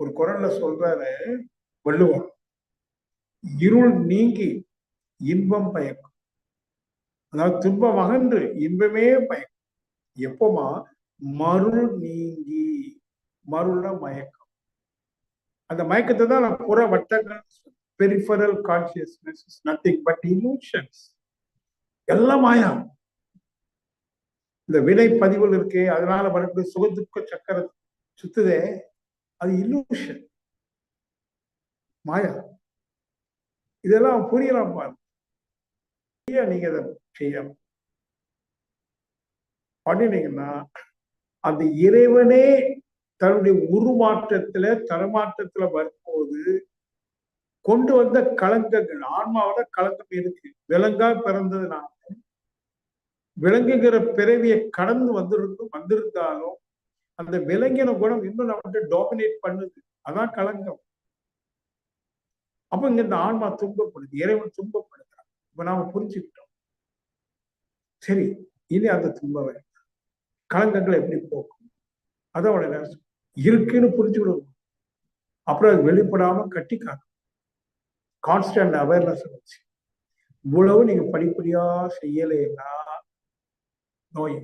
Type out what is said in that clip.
ஒரு குரல்ல சொல்றாரு வள்ளுவர் இருள் நீங்கி இன்பம் பயக்கும். அதாவது துன்பம் அகன்று இன்பமே பயக்கும். எப்போமா? மருள் நீங்கி மருள மயக்கம். அந்த மயக்கத்தை தான் நான் புற வட்டங்கள் peripheral consciousness is nothing but emotions எல்லாம் மாயா இந்த வினை பதிவுகள் இருக்கு அதனால வரக்கூடிய சுகதுக்க சக்கர சுத்துதே. அது இல்லூஷன் மாயா. இதெல்லாம் புரியலாம் பாருங்க நீங்க அதை செய்ய? பண்ணினீங்கன்னா அந்த இறைவனே தன்னுடைய உருமாற்றத்துல தரமாற்றத்துல வரும்போது கொண்டு வந்த கலங்கங்கள் ஆன்மாவோட கலங்கம் இருக்கு விலங்கா பிறந்ததுனால. விலங்குகிற பிறவியை கடந்து வந்திருந்து வந்திருந்தாலும் அந்த விலங்கின குணம் இன்னும் நம்மகிட்ட டாமினேட் பண்ணுது. அதான் களங்கம். அப்ப இங்க இந்த ஆன்மா துன்பப்படுது இறைவன் துன்பப்படுத்துறான். இப்ப நாம புரிஞ்சுக்கிட்டோம். சரி இனி அந்த துன்பம் வேண்டாம் களங்கங்களை எப்படி போக்கும்? அதோட நேரம் இருக்குன்னு புரிஞ்சுக்கணும் அப்புறம் அது வெளிப்படாம கட்டி காக்கும் கான்ஸ்டன்ட் அவேர்னஸ் வச்சு. இவ்வளவு நீங்க படிப்படியா செய்யலைன்னா நோய்